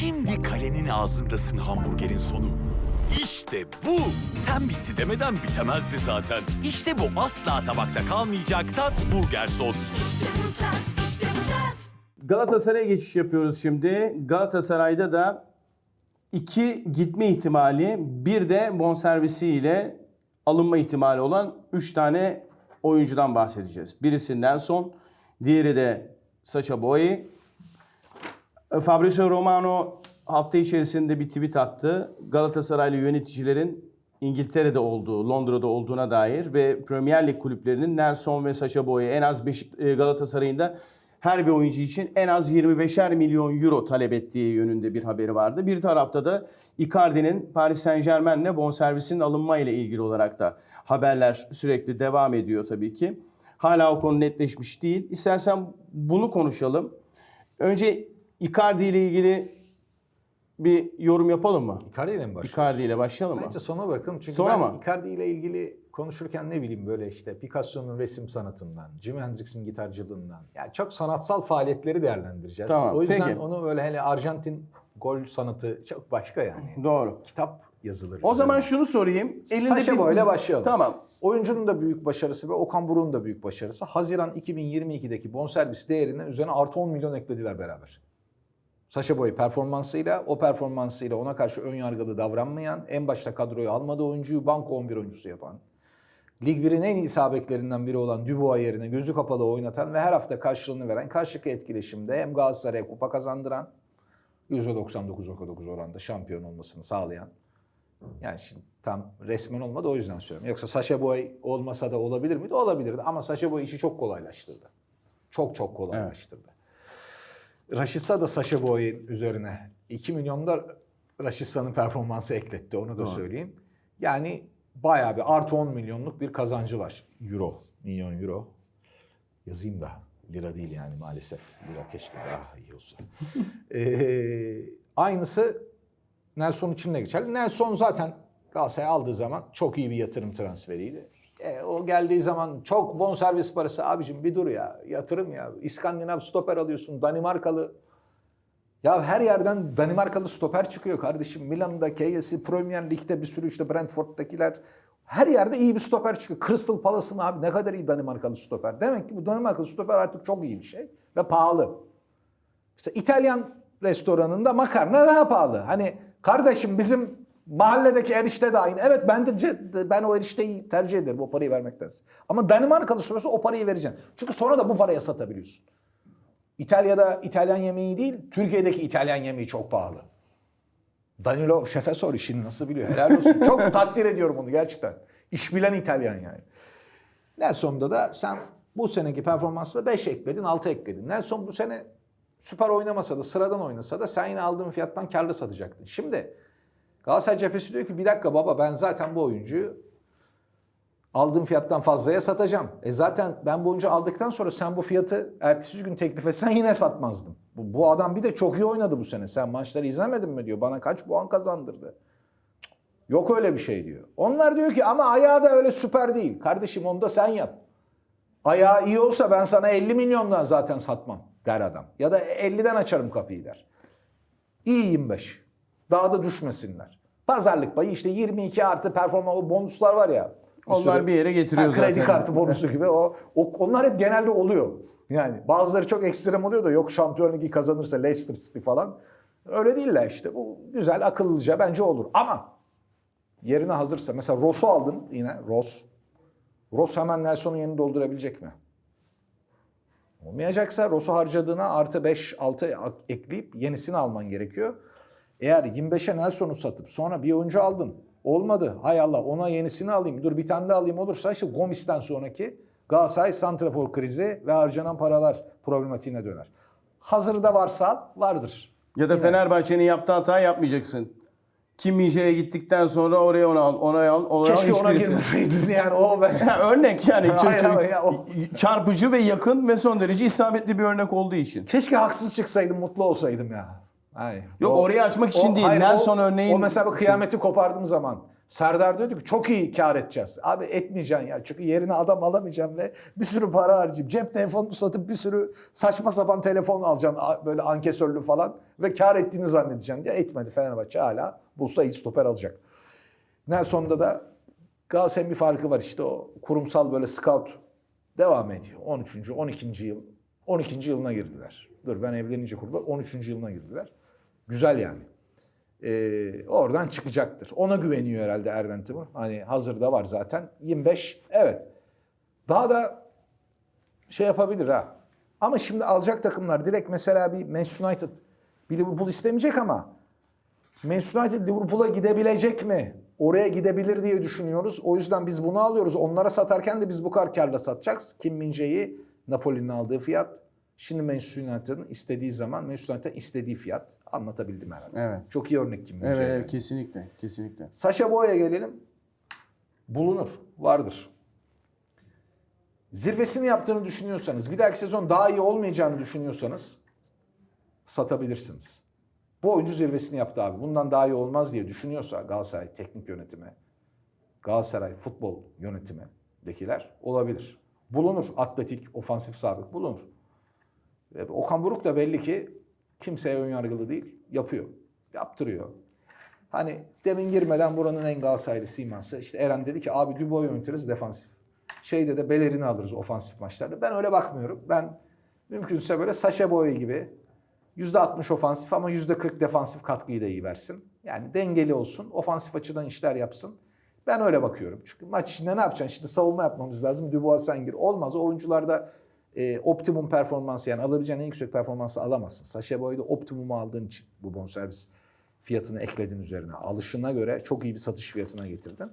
Şimdi kalenin ağzındasın hamburgerin sonu. İşte bu. Sen bitti demeden bitemezdi zaten. İşte bu asla tabakta kalmayacak tat burger sos. İşte bu tat, işte bu tat. Galatasaray'a geçiş yapıyoruz şimdi. Galatasaray'da da iki gitme ihtimali, bir de bonservisi ile alınma ihtimali olan 3 tane oyuncudan bahsedeceğiz. Birisi Nelson, diğeri de Sacha Boey. Fabrizio Romano hafta içerisinde bir tweet attı. Galatasaraylı yöneticilerin İngiltere'de olduğu, Londra'da olduğuna dair ve Premier Lig kulüplerinin Nelson ve Sacha Boey'e en az e, Galatasaray'ın da her bir oyuncu için en az 25'er milyon euro talep ettiği yönünde bir haberi vardı. Bir tarafta da Icardi'nin Paris Saint Germain'le bonservisinin alınma ile ilgili olarak da haberler sürekli devam ediyor tabii ki. Hala o konu netleşmiş değil. İstersen bunu konuşalım. Önce Icardi ile ilgili bir yorum yapalım mı? Icardi ile mi başlıyoruz? Icardi ile başlayalım mı? Bence sona bırakın. Çünkü Sonra ben mı? Icardi ile ilgili konuşurken ne bileyim böyle işte Picasso'nun resim sanatından, Jimi Hendrix'in gitarcılığından. Yani çok sanatsal faaliyetleri değerlendireceğiz. Tamam, o yüzden peki. onu böyle hele Arjantin gol sanatı çok başka yani. Doğru. Kitap yazılır. O zaman şunu sorayım. Sacha Boey'le başlayalım. Tamam. Oyuncunun da büyük başarısı ve Okan Buruk'un da büyük başarısı. Haziran 2022'deki bonservis değerine üzerine artı 10 milyon eklediler beraber. Saşa Boy performansıyla, o performansıyla ona karşı ön yargılı davranmayan, en başta kadroya almadığı oyuncuyu banko 11 oyuncusu yapan, Lig 1'in en iyi sağ biri olan Dubois yerine gözü kapalı oynatan ve her hafta karşılığını veren karşılıklı etkileşimde hem Galatasaray'a kupa kazandıran, %99.9 oranda şampiyon olmasını sağlayan, yani şimdi tam resmen olmadı o yüzden söylüyorum. Yoksa Saşa Boy olmasa da olabilir miydi? Olabilirdi ama Saşa Boy işi çok kolaylaştırdı. Çok çok kolaylaştırdı. Raşitsa da Saşa Boy'un üzerine 2 milyonda Raşitsa'nın performansı ekletti onu da söyleyeyim. Yani bayağı bir artı 10 milyonluk bir kazancı var. Euro, milyon euro. Yazayım da lira değil yani maalesef. Lira keşke daha iyi olsa. Ee, aynısı Nelson için de geçerli. Nelson zaten Galatasaray aldığı zaman çok iyi bir yatırım transferiydi. E, o geldiği zaman çok bonservis parası abicim bir dur ya yatırım ya. İskandinav stoper alıyorsun Danimarkalı. Ya her yerden Danimarkalı stoper çıkıyor kardeşim. Milan'da, KS'i, Premier Lig'de bir sürü işte Brentford'dakiler. Her yerde iyi bir stoper çıkıyor. Crystal Palace'ın abi ne kadar iyi Danimarkalı stoper. Demek ki bu Danimarkalı stoper artık çok iyi bir şey ve pahalı. Mesela İtalyan restoranında makarna daha pahalı. Hani kardeşim bizim mahalledeki erişte de aynı. Evet ben de ben o erişteyi tercih ederim o parayı vermektense. Ama Danimarkalı süresi o parayı vereceksin. Çünkü sonra da bu paraya satabiliyorsun. İtalya'da İtalyan yemeği değil, Türkiye'deki İtalyan yemeği çok pahalı. Danilo şefe sor işini nasıl biliyor. Helal olsun. çok takdir ediyorum onu gerçekten. İş bilen İtalyan yani. Nelson'da da sen bu seneki performansla 5 ekledin, 6 ekledin. Nelson bu sene süper oynamasa da, sıradan oynasa da sen yine aldığın fiyattan karlı satacaktın. Şimdi Galatasaray cephesi diyor ki bir dakika baba ben zaten bu oyuncuyu aldığım fiyattan fazlaya satacağım. E zaten ben bu oyuncu aldıktan sonra sen bu fiyatı ertesi gün teklif etsen yine satmazdım. Bu, bu adam bir de çok iyi oynadı bu sene. Sen maçları izlemedin mi diyor. Bana kaç puan kazandırdı. Yok öyle bir şey diyor. Onlar diyor ki ama ayağı da öyle süper değil. Kardeşim onu da sen yap. Ayağı iyi olsa ben sana 50 milyondan zaten satmam der adam. Ya da 50'den açarım kapıyı der. İyi 25. Daha da düşmesinler. Pazarlık payı işte 22 artı performans o bonuslar var ya. Onlar sürü- bir yere getiriyor Ha, Kredi zaten. kartı bonusu gibi o, o onlar hep genelde oluyor. Yani bazıları çok ekstrem oluyor da yok Şampiyon Ligi kazanırsa Leicester City falan. Öyle değiller işte. Bu güzel akıllıca bence olur. Ama yerine hazırsa mesela Ross'u aldın yine Ross. Ross hemen Nelson'un yerini doldurabilecek mi? Olmayacaksa Ross'u harcadığına artı 5-6 ekleyip yenisini alman gerekiyor. Eğer 25'e Nelson'u satıp sonra bir oyuncu aldın. Olmadı. Hay Allah ona yenisini alayım. Dur bir tane de alayım olursa işte Gomis'ten sonraki Galatasaray Santrafor krizi ve harcanan paralar problematiğine döner. Hazırda varsa vardır. Ya da Fenerbahçe'nin yaptığı hata yapmayacaksın. Kim Minje'ye gittikten sonra oraya onu al, oraya al, oraya al. Keşke ona girmeseydin yani o ben. Ha, örnek yani. Hayır ama ya o- çarpıcı ve yakın ve son derece isabetli bir örnek olduğu için. Keşke haksız çıksaydım mutlu olsaydım ya. Hayır. Yok, orayı açmak için değil. Nelson o, örneğin- O mesela bu kıyameti kopardığım zaman Serdar diyordu ki çok iyi kar edeceğiz. Abi etmeyeceksin ya çünkü yerine adam alamayacağım ve bir sürü para harcayayım. Cep telefonunu satıp bir sürü saçma sapan telefon alacaksın böyle ankesörlü falan ve kar ettiğini zannedeceksin diye etmedi. Fenerbahçe hala bulsa iyi stoper alacak. Nelson'da da Galatasaray'ın bir farkı var işte o kurumsal böyle scout devam ediyor. 13. 12. yıl 12. yılına girdiler. Dur ben evlenince kurdular 13. yılına girdiler. Güzel yani. Ee, oradan çıkacaktır. Ona güveniyor herhalde Erden Timur. Hani hazırda var zaten. 25 evet. Daha da şey yapabilir ha. Ama şimdi alacak takımlar direkt mesela bir Manchester United bir Liverpool istemeyecek ama Manchester United Liverpool'a gidebilecek mi? Oraya gidebilir diye düşünüyoruz. O yüzden biz bunu alıyoruz. Onlara satarken de biz bu kadar karla satacağız. Kim Mince'yi Napoli'nin aldığı fiyat. Şimdi United'ın istediği zaman United'ın istediği fiyat. Anlatabildim herhalde. Evet. Çok iyi örnek Kim. Evet, evet kesinlikle, kesinlikle. Saşa Boy'a gelelim. Bulunur, vardır. Zirvesini yaptığını düşünüyorsanız, bir dahaki sezon daha iyi olmayacağını düşünüyorsanız satabilirsiniz. Bu oyuncu zirvesini yaptı abi. Bundan daha iyi olmaz diye düşünüyorsa Galatasaray teknik yönetimi, Galatasaray futbol yönetimidekiler olabilir. Bulunur. Atletik, ofansif sabık bulunur. Okan Buruk da belli ki kimseye ön yargılı değil. Yapıyor. Yaptırıyor. Hani demin girmeden buranın en Galatasaraylı siması. işte Eren dedi ki abi Dubois yönetiriz defansif. Şeyde de Belerin'i alırız ofansif maçlarda. Ben öyle bakmıyorum. Ben mümkünse böyle Saşa Boy gibi %60 ofansif ama %40 defansif katkıyı da iyi versin. Yani dengeli olsun. Ofansif açıdan işler yapsın. Ben öyle bakıyorum. Çünkü maç içinde ne yapacaksın? Şimdi savunma yapmamız lazım. Dubois sen gir. Olmaz. O oyuncularda e, optimum performansı yani alabileceğin en yüksek performansı alamazsın. Saşa Boy'da optimumu aldığın için bu bonservis fiyatını ekledin üzerine. Alışına göre çok iyi bir satış fiyatına getirdin.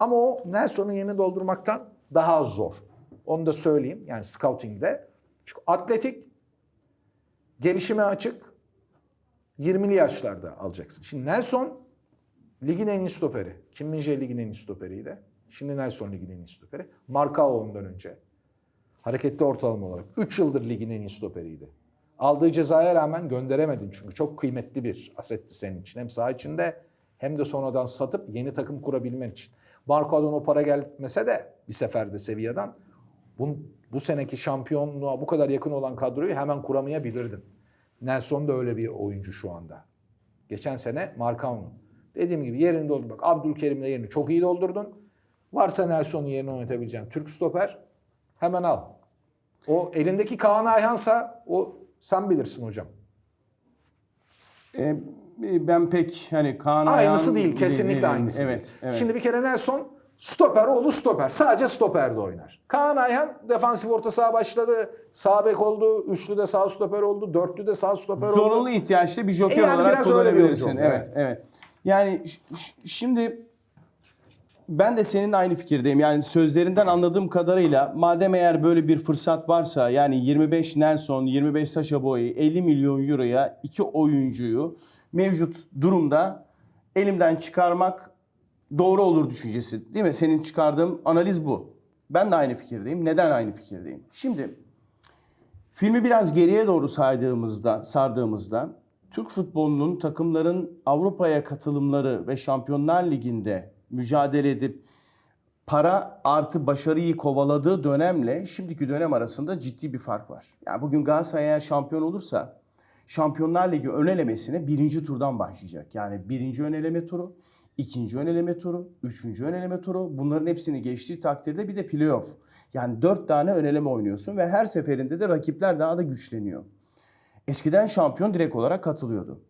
Ama o Nelson'un yerini doldurmaktan daha zor. Onu da söyleyeyim. Yani scouting'de. Çünkü atletik, gelişime açık, 20'li yaşlarda alacaksın. Şimdi Nelson ligin en iyi stoperi. Kim Min-jae ligin en iyi stoperiydi. Şimdi Nelson ligin en iyi stoperi. Marcao ondan önce. Hareketli ortalama olarak. 3 yıldır ligin en iyi stoperiydi. Aldığı cezaya rağmen gönderemedin çünkü çok kıymetli bir asetti senin için. Hem saha içinde hem de sonradan satıp yeni takım kurabilmen için. Marcao'dan o para gelmese de bir seferde Sevilla'dan bu, bu seneki şampiyonluğa bu kadar yakın olan kadroyu hemen kuramayabilirdin. Nelson da öyle bir oyuncu şu anda. Geçen sene Marcao'nun. Dediğim gibi yerini doldur. Bak Abdülkerim'le yerini çok iyi doldurdun. Varsa Nelson'un yerini oynatabileceğin Türk stoper hemen al. O elindeki Kaan Ayhan'sa o sen bilirsin hocam. Ee, ben pek hani Kaan Aynısı Ayhan değil, gibi kesinlikle değilim. aynısı. Evet, değil. evet. Şimdi bir kere Nelson stoper oğlu stoper. Sadece stoperde oynar. Kaan Ayhan defansif orta saha başladı. Sağ bek oldu. Üçlü de sağ stoper oldu. Dörtlü de sağ stoper oldu. Zorunlu ihtiyaçta bir joker E yani olarak biraz öyle bir kullanabilirsin. Evet, evet. Yani şimdi ben de senin aynı fikirdeyim. Yani sözlerinden anladığım kadarıyla madem eğer böyle bir fırsat varsa yani 25 Nelson, 25 Sacha Boey, 50 milyon euroya iki oyuncuyu mevcut durumda elimden çıkarmak doğru olur düşüncesi. Değil mi? Senin çıkardığın analiz bu. Ben de aynı fikirdeyim. Neden aynı fikirdeyim? Şimdi Filmi biraz geriye doğru saydığımızda, sardığımızda Türk futbolunun takımların Avrupa'ya katılımları ve Şampiyonlar Ligi'nde mücadele edip para artı başarıyı kovaladığı dönemle şimdiki dönem arasında ciddi bir fark var. Yani bugün Galatasaray eğer şampiyon olursa Şampiyonlar Ligi ön elemesine birinci turdan başlayacak. Yani birinci ön eleme turu, ikinci ön eleme turu, üçüncü ön eleme turu. Bunların hepsini geçtiği takdirde bir de playoff. Yani dört tane ön eleme oynuyorsun ve her seferinde de rakipler daha da güçleniyor. Eskiden şampiyon direkt olarak katılıyordu.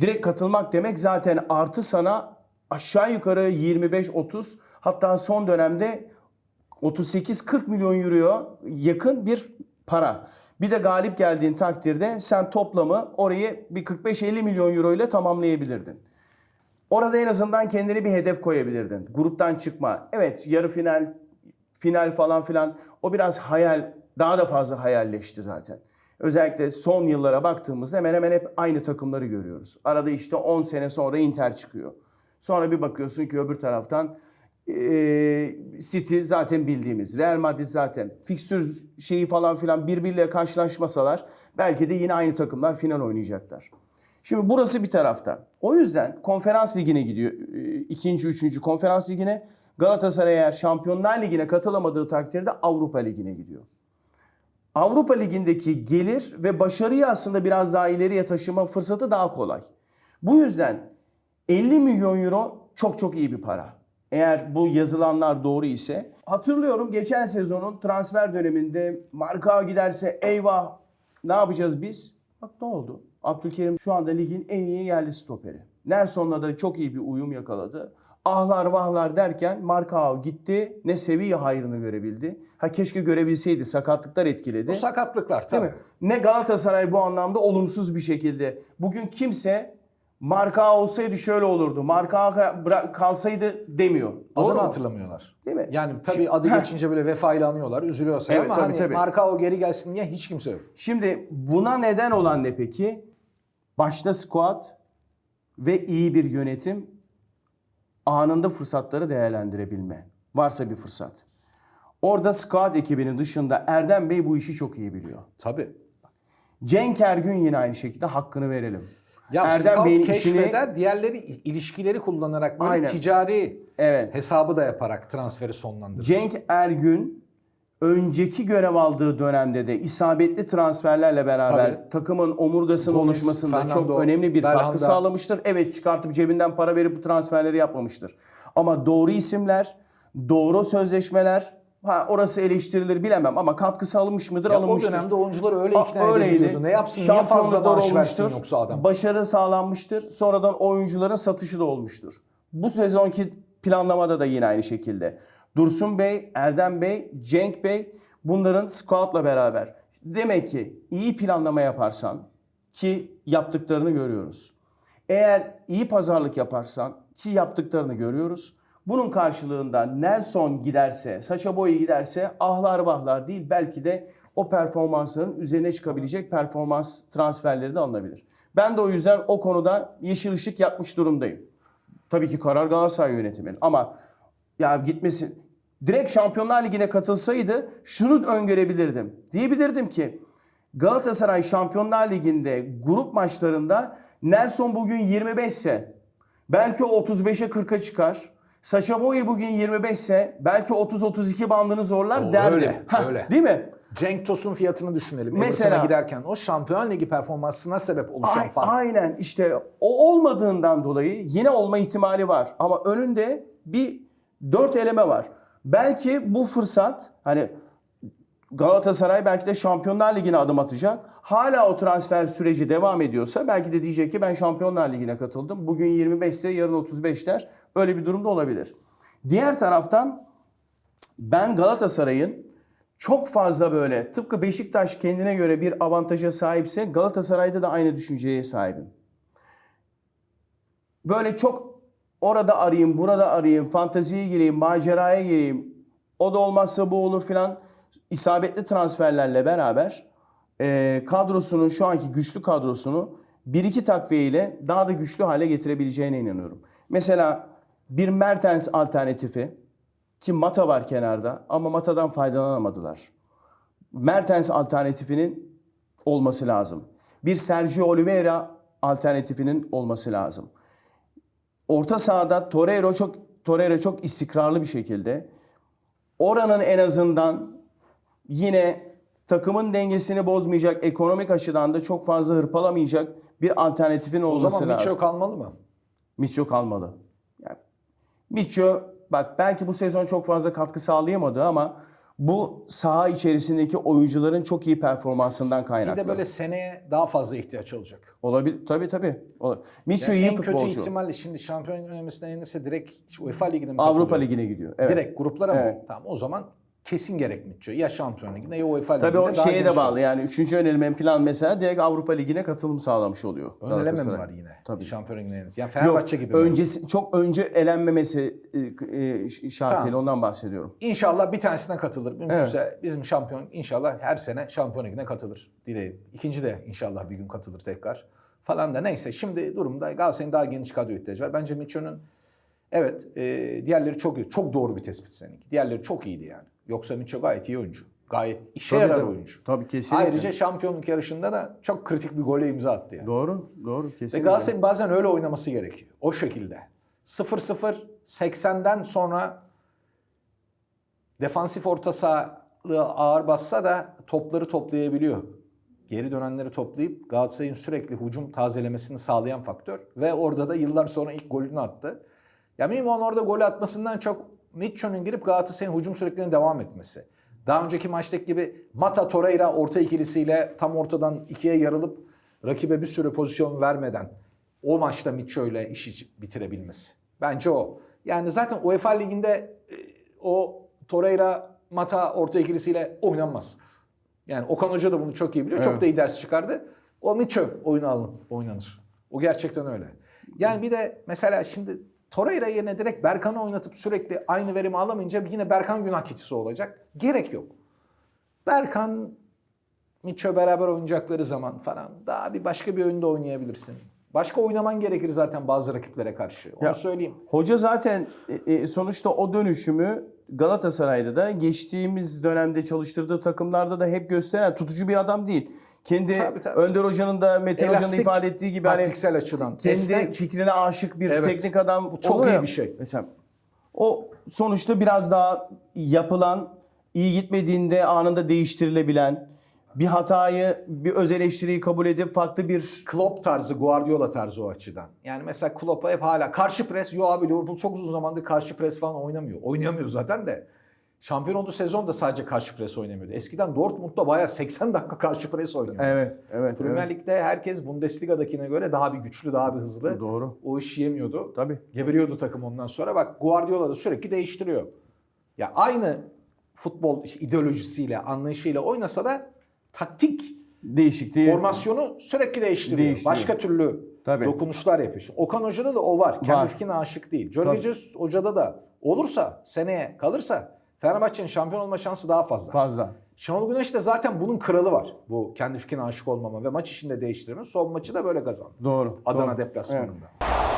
Direkt katılmak demek zaten artı sana aşağı yukarı 25-30 hatta son dönemde 38-40 milyon euroya yakın bir para. Bir de galip geldiğin takdirde sen toplamı orayı bir 45-50 milyon euro ile tamamlayabilirdin. Orada en azından kendine bir hedef koyabilirdin. Gruptan çıkma. Evet yarı final, final falan filan o biraz hayal, daha da fazla hayalleşti zaten. Özellikle son yıllara baktığımızda hemen hemen hep aynı takımları görüyoruz. Arada işte 10 sene sonra Inter çıkıyor. Sonra bir bakıyorsun ki öbür taraftan eee, City zaten bildiğimiz. Real Madrid zaten. Fikstür şeyi falan filan birbiriyle karşılaşmasalar belki de yine aynı takımlar final oynayacaklar. Şimdi burası bir tarafta. O yüzden konferans ligine gidiyor. e, ikinci, üçüncü konferans ligine. Galatasaray eğer Şampiyonlar Ligi'ne katılamadığı takdirde Avrupa Ligi'ne gidiyor. Avrupa Ligi'ndeki gelir ve başarıyı aslında biraz daha ileriye taşıma fırsatı daha kolay. Bu yüzden 50 milyon euro çok çok iyi bir para. Eğer bu yazılanlar doğru ise. Hatırlıyorum geçen sezonun transfer döneminde Marka giderse eyvah ne yapacağız biz? Bak ne oldu? Abdülkerim şu anda ligin en iyi yerli stoperi. Nelson'la da çok iyi bir uyum yakaladı. Ahlar vahlar derken Markao gitti. Ne seviye hayrını görebildi. Ha keşke görebilseydi. Sakatlıklar etkiledi. Bu sakatlıklar Değil tabii. mi? Ne Galatasaray bu anlamda olumsuz bir şekilde. Bugün kimse marka olsaydı şöyle olurdu. Marka kalsaydı demiyor. Doğru Adını mu? hatırlamıyorlar. Değil mi? Yani tabii adı Heh. geçince böyle vefayla anıyorlar, üzülüyorsa Evet, ama tabii, hani tabii. marka o geri gelsin diye hiç kimse yok. Şimdi buna neden olan ne peki? Başta squad ve iyi bir yönetim anında fırsatları değerlendirebilme. Varsa bir fırsat. Orada squad ekibinin dışında Erdem Bey bu işi çok iyi biliyor. Tabii. Cenk Ergün yine aynı şekilde hakkını verelim. Ya Erdem Bey'in işini keşfeder, diğerleri ilişkileri kullanarak böyle Aynen. ticari Evet. hesabı da yaparak transferi sonlandırır. Cenk Ergün önceki görev aldığı dönemde de isabetli transferlerle beraber Tabii. takımın omurgasının Gomez, oluşmasında Fernando, çok önemli bir Belhanda. katkı sağlamıştır. Evet çıkartıp cebinden para verip bu transferleri yapmamıştır. Ama doğru isimler, doğru sözleşmeler, ha orası eleştirilir bilemem ama katkı sağlamış mıdır? Ya o alınmıştır. dönemde oyuncuları öyle A- ikna öyleydi. edebiliyordu. Ne yapsın, niye fazla maaş versin yoksa adam? Başarı sağlanmıştır. Sonradan oyuncuların satışı da olmuştur. Bu sezonki planlamada da yine aynı şekilde. Dursun Bey, Erdem Bey, Cenk Bey bunların scoutla beraber. Demek ki iyi planlama yaparsan ki yaptıklarını görüyoruz. Eğer iyi pazarlık yaparsan ki yaptıklarını görüyoruz. Bunun karşılığında Nelson giderse, Sacha Boey giderse ahlar vahlar değil belki de o performansların üzerine çıkabilecek performans transferleri de alınabilir. Ben de o yüzden o konuda yeşil ışık yakmış durumdayım. Tabii ki karar Galatasaray yönetiminin ama ya gitmesin. Direkt Şampiyonlar Ligi'ne katılsaydı şunu öngörebilirdim. Diyebilirdim ki Galatasaray Şampiyonlar Ligi'nde grup maçlarında Nelson bugün 25 ise belki o 35'e 40'a çıkar. Sacha Boey bugün 25 ise belki 30-32 bandını zorlar O derdim. öyle, Hah, öyle. Değil mi? Cenk Tosun fiyatını düşünelim. Mesela- Everton'a giderken o Şampiyon Ligi performansına sebep oluşan Ay- fark. Aynen işte o olmadığından dolayı yine olma ihtimali var. Ama önünde bir dört eleme var. Belki bu fırsat hani Galatasaray belki de Şampiyonlar Ligi'ne adım atacak. Hala o transfer süreci devam ediyorsa belki de diyecek ki ben Şampiyonlar Ligi'ne katıldım. Bugün 25 ise yarın 35 der. Öyle bir durumda olabilir. Diğer taraftan ben Galatasaray'ın çok fazla böyle tıpkı Beşiktaş kendine göre bir avantaja sahipse Galatasaray'da da aynı düşünceye sahibim. Böyle çok orada arayayım, burada arayayım, fanteziye gireyim, maceraya gireyim. O da olmazsa bu olur filan. İsabetli transferlerle beraber e, kadrosunun şu anki güçlü kadrosunu bir iki takviyeyle daha da güçlü hale getirebileceğine inanıyorum. Mesela bir Mertens alternatifi ki Mata var kenarda ama Mata'dan faydalanamadılar. Mertens alternatifinin olması lazım. Bir Sergio Oliveira alternatifinin olması lazım. Orta sahada Torreira çok Torreira çok istikrarlı bir şekilde oranın en azından yine takımın dengesini bozmayacak, ekonomik açıdan da çok fazla hırpalamayacak bir alternatifin O olması zaman lazım. Mitchell kalmalı mı? Mitchell kalmalı. Yani Mitchell bak belki bu sezon çok fazla katkı sağlayamadı ama bu saha içerisindeki oyuncuların çok iyi performansından Bir kaynaklı. de böyle seneye daha fazla ihtiyaç olacak. olabilir tabii tabii. Mitchell Yani iyi en kötü futbolcu. ihtimalle şimdi şampiyon önemlisine yenirse direkt UEFA Ligi'ne mi Avrupa? Ligi'ne gidiyor. Evet. Direkt gruplara mı? Evet. Tamam o zaman kesin gerek Mitchell. Ya Şampiyon Ligi'nde ya UEFA Tabii Ligi'nde o daha şeye de bağlı. Yani üçüncü önelme falan mesela direkt Avrupa Ligi'ne katılım sağlamış oluyor. Ön eleme mi var yine? Tabii. Şampiyon Ligi'ne yenirse. Yani Fenerbahçe Yok, gibi mi? öncesi, çok önce elenmemesi e, e, şartıyla Tamam. ondan bahsediyorum. İnşallah bir tanesine katılır. Mümkünse bizim şampiyon inşallah her sene şampiyon ligine katılır dileyelim. İkinci de inşallah bir gün katılır tekrar. Falan da neyse şimdi durumda Galatasaray'ın daha geniş kadro ihtiyacı var. Bence Mitchell'ın evet e, diğerleri çok iyi. Çok doğru bir tespit seninki. Diğerleri çok iyiydi yani. Yoksa Mitchell gayet iyi oyuncu. gayet işe Tabii, yarar tabii. oyuncu. Tabii, kesinlikle. Ayrıca şampiyonluk yarışında da çok kritik bir gole imza attı yani. Doğru, doğru Ve kesinlikle. Galatasaray'ın bazen öyle oynaması gerekiyor. O şekilde. 0-0 80'den sonra defansif orta sahalığı ağır bassa da topları toplayabiliyor. Geri dönenleri toplayıp Galatasaray'ın sürekli hücum tazelemesini sağlayan faktör. Ve orada da yıllar sonra ilk golünü attı. Ya mühim orada golü atmasından çok Mitcho'nun girip Galatasaray'ın hücum sürekliliğine devam etmesi. Daha önceki maçtaki gibi Mata Torreira orta ikilisiyle tam ortadan ikiye yarılıp rakibe bir sürü pozisyon vermeden o maçta Mitcho ile işi bitirebilmesi. Bence o. Yani zaten UEFA Ligi'nde e, o Torreira Mata orta ikilisiyle oynanmaz. Yani Okan Hoca da bunu çok iyi biliyor. Çok Evet. da iyi ders çıkardı. O Mitcho oyunu alın, oynanır. O gerçekten öyle. Yani bir de mesela şimdi Torreira yerine direkt Berkan'ı oynatıp sürekli aynı verimi alamayınca yine Berkan günah keçisi olacak. Gerek yok. Berkan Mitcho beraber oynayacakları zaman falan daha bir başka bir oyunda oynayabilirsin. Başka oynaman gerekir zaten bazı rakiplere karşı. Onu Ya, söyleyeyim. Hoca zaten e, e, sonuçta o dönüşümü Galatasaray'da da geçtiğimiz dönemde çalıştırdığı takımlarda da hep gösteren tutucu bir adam değil. Kendi Tabii, tabii. Önder Hoca'nın da Metin Hoca'nın Elastik, ifade ettiği gibi hani taktiksel açıdan. kendi Esnek. fikrine aşık bir Evet. teknik adam. Bu çok olur iyi bir şey. Mesela o sonuçta biraz daha yapılan, iyi gitmediğinde anında değiştirilebilen, bir hatayı, bir öz eleştiriyi kabul edip farklı bir Klopp tarzı, Guardiola tarzı o açıdan. Yani mesela Klopp'a hep hala karşı pres. Yo abi Liverpool çok uzun zamandır karşı pres falan oynamıyor. Oynayamıyor zaten de. Şampiyon olduğu sezon da sadece karşı pres oynamıyordu. Eskiden Dortmund'da bayağı 80 dakika karşı pres oynuyordu. Evet, evet. Premier evet. Lig'de herkes Bundesliga'dakine göre daha bir güçlü, daha bir hızlı. Doğru. O işi yemiyordu. Tabii. Geberiyordu takım ondan sonra. Bak Guardiola da sürekli değiştiriyor. Ya aynı futbol ideolojisiyle, anlayışıyla oynasa da taktik Değişikliği. formasyonu sürekli değiştiriyor. Değiştiriyor. Başka türlü Tabii. dokunuşlar yapıyor. Okan Hoca'da da o var. Kendi Var. fikrine aşık değil. Jorge. Jesus Hoca'da da olursa, seneye kalırsa Fenerbahçe'nin şampiyon olma şansı daha fazla. Fazla. Şenol Güneş de zaten bunun kralı var. Bu kendi fikrine aşık olmama ve maç içinde değiştirme. Son maçı da böyle kazandı. Doğru. Adana doğru. deplasmanında. Evet.